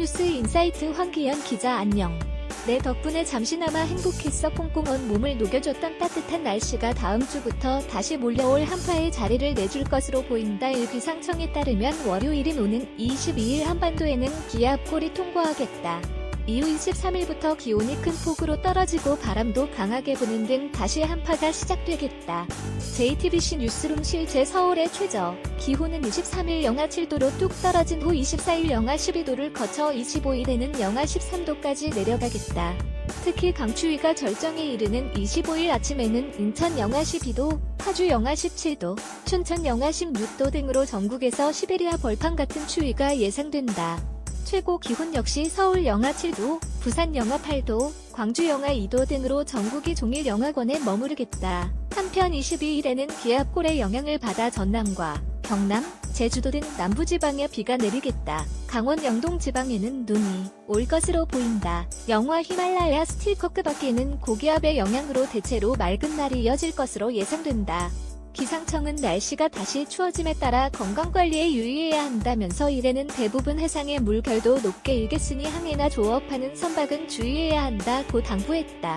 인사이트 황기연 기자 안녕. 내 덕분에 잠시나마 행복했어 꽁꽁 몸을 녹여줬던 따뜻한 날씨가 다음 주부터 다시 몰려올 한파의 자리를 내줄 것으로 보인다. 일기상청에 따르면 월요일인 오는 22일 한반도에는 기압골이 통과하겠다. 이후 23일부터 기온이 큰 폭으로 떨어지고 바람도 강하게 부는 등 다시 한파가 시작되겠다. JTBC 뉴스룸 실제 서울의 최저 기온은 23일 영하 7도로 뚝 떨어진 후 24일 영하 12도를 거쳐 25일에는 영하 13도까지 내려가겠다. 특히 강추위가 절정에 이르는 25일 아침에는 인천 영하 12도, 파주 영하 17도, 춘천 영하 16도 등으로 전국에서 시베리아 벌판 같은 추위가 예상된다. 최고 기온 역시 서울 영하 7도, 부산 영하 8도, 광주 영하 2도 등으로 전국이 종일 영하권에 머무르겠다. 한편 22일에는 기압골의 영향을 받아 전남과 경남, 제주도 등 남부지방에 비가 내리겠다. 강원 영동 지방에는 눈이 올 것으로 보인다. 영화 히말라야 스틸커크 밖에는 고기압의 영향으로 대체로 맑은 날이 이어질 것으로 예상된다. 기상청은 날씨가 다시 추워짐에 따라 건강관리에 유의해야 한다면서 이래는 대부분 해상의 물결도 높게 일겠으니 항해나 조업하는 선박은 주의해야 한다고 당부했다.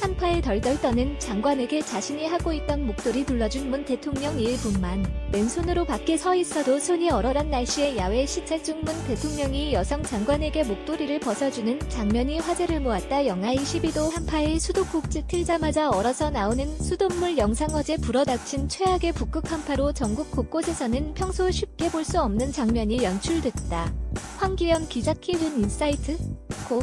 한파에 덜덜 떠는 장관에게 자신이 하고 있던 목도리 둘러준 문 대통령 일분만 맨손으로 밖에 서 있어도 손이 얼얼한 날씨에 야외 시찰 중 문 대통령이 여성 장관에게 목도리를 벗어주는 장면이 화제를 모았다. 영하 22도 한파에 수도꼭지 틀자마자 얼어서 나오는 수돗물 영상 어제 불어닥친 최악의 북극 한파로 전국 곳곳에서는 평소 쉽게 볼 수 없는 장면이 연출됐다. 황기연 기자 키운 인사이트 고